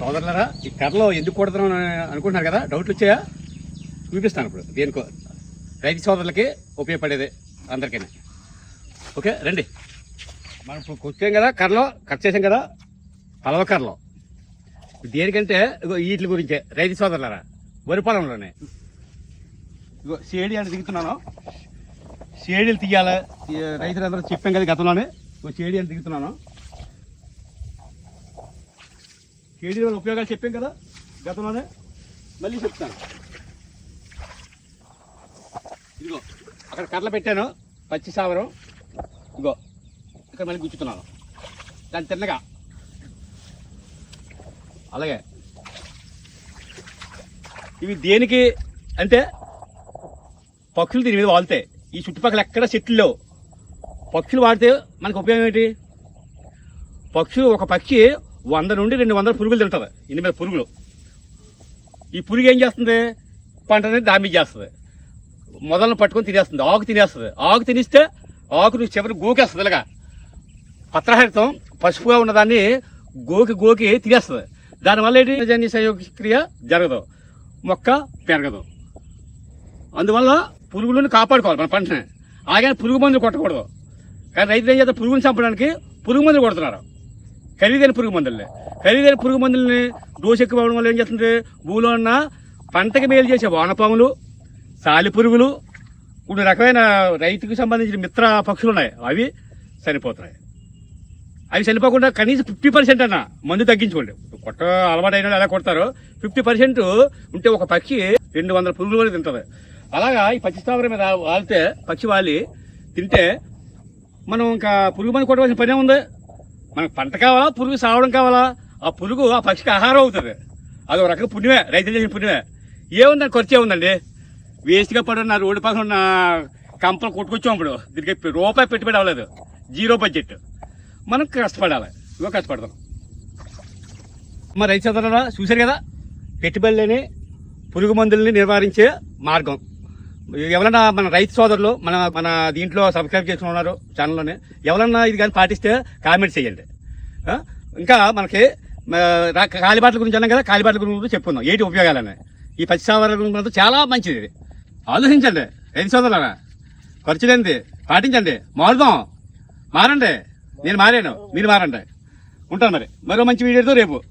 సోదరులరా ఈ కర్రలో ఎందుకు కొడుతున్నాం అనుకుంటున్నారు కదా? డౌట్లు వచ్చాయా? చూపిస్తాను ఇప్పుడు. దేనికో రైతు సోదరులకి ఉపయోగపడేది అందరికీ ఓకే రండి. మనం ఇప్పుడు కూర్చోం కదా? కర్రలో కట్ చేసాం కదా? పలవ కర్రలో. దేనికంటే ఇగో వీటి గురించే. రైతు సోదరులరా వరి పొలంలోనే. ఇగో షేడి అని దిగుతున్నాను. షేడీలు తీయాలి. రైతులందరూ చెప్పాం కదా గతంలోనే. ఇగో షేడి అని దిగుతున్నాను. షేడీ వల్ల ఉపయోగాలు చెప్పాం కదా గతంలోనే? మళ్ళీ చెప్తాను. ఇదిగో అక్కడ కర్రలు పెట్టాను పచ్చి సావరం. ఇదిగో ఇక్కడ మళ్ళీ గుచ్చుతున్నాను. దాన్ని తిన్నగా. అలాగే. ఇవి దేనికి అంటే పక్షులు దీని మీద వాళ్తాయి. ఈ చుట్టుపక్కల ఎక్కడ చెట్లు లేవు. పక్షులు వాడితే మనకు ఉపయోగం ఏంటి? పక్షులు ఒక పక్షి వంద నుండి రెండు వందల పురుగులు తింటుంది. ఇన్ని మీద పురుగులు. ఈ పురుగు ఏం చేస్తుంది? పంటని డామేజ్ చేస్తుంది. మొదలను పట్టుకొని తినేస్తుంది. ఆకు తినేస్తుంది. ఆకు తినిస్తే ఆకు నువ్వు చివరి గోకేస్తుంది ఇలాగా. పత్రహరితం పసుపుగా ఉన్నదాన్ని గోకి గోకి తినేస్తుంది. దానివల్ల ఏంటి? జన్య సంయోగక్రియ జరగదు. మొక్క పెరగదు. అందువల్ల పురుగులను కాపాడుకోవాలి మన పంటని. అలాగే పురుగు మందులు కొట్టకూడదు. కానీ రైతులు ఏం చేస్తారు? పురుగుని చంపడానికి పురుగు మందులు కొడుతున్నారు. ఖరీదైన పురుగు మందులే. ఖరీదైన పురుగు మందులని డోసు ఎక్కువ అవ్వడం వల్ల ఏం చేస్తుంది? భూమిలో ఉన్న పంటకి మేలు చేసే వానపాములు సాలి పురుగులు కొన్ని రకమైన రైతుకు సంబంధించిన మిత్ర పక్షులు ఉన్నాయి అవి చనిపోతున్నాయి. అవి చనిపోకుండా కనీసం ఫిఫ్టీ పర్సెంట్ అన్న మందు తగ్గించుకోండి. కొట్ట అలవాటు అయిన ఎలా కొడతారో ఫిఫ్టీ పర్సెంట్ ఉంటే ఒక పక్షి రెండు వందల పురుగులు కూడా తింటుంది. అలాగా ఈ పచ్చి స్థావరం మీద వాలితే పక్షి వాలి తింటే మనం ఇంకా పురుగు మంది కొట్టవలసిన పనే ఉంది. మనకు పంట కావాలా పురుగు సావడం కావాలా? ఆ పురుగు ఆ పక్షికి ఆహారం అవుతుంది. అది ఒక రకంగా పుణ్యమే రైతులు చేసిన పుణ్యమే. ఏముందండి ఖర్చు ఏముందండి? వేస్ట్గా పడి ఉన్న రోడ్డు పక్కన ఉన్న కంపలు కొట్టుకొచ్చాం ఇప్పుడు. దీనికి రూపాయి పెట్టుబడి అవ్వలేదు. Zero budget. మనం కష్టపడాలి. ఇవో కష్టపడదాం మా రైతు సోదరులారా చూశారు కదా? పెట్టుబడి లేని పురుగు మందుల్ని నివారించే మార్గం. ఎవరన్నా మన రైతు సోదరులు మన మన దీంట్లో సబ్స్క్రైబ్ చేసుకుని ఉన్నారు ఛానల్లోనే ఎవరన్నా ఇది కానీ పాటిస్తే కామెంట్ చేయండి. ఇంకా మనకి మ, కాలిబాట్ల గురించి అన్నాం కదా కాలిబాట్ల గురించి చెప్పుకుందాం. ఏంటి ఉపయోగాలని? ఈ పచ్చి సావరాల గురించి చాలా మంచిది ఇది. ఆలోచించండి. రైతు సోదరులరా ఖర్చు లేనిది. పాటించండి. మారుదాం. మారండి. నేను మారాను. మీరు మారండి. ఉంటాను మరి. మరో మంచి వీడియోతో రేపు.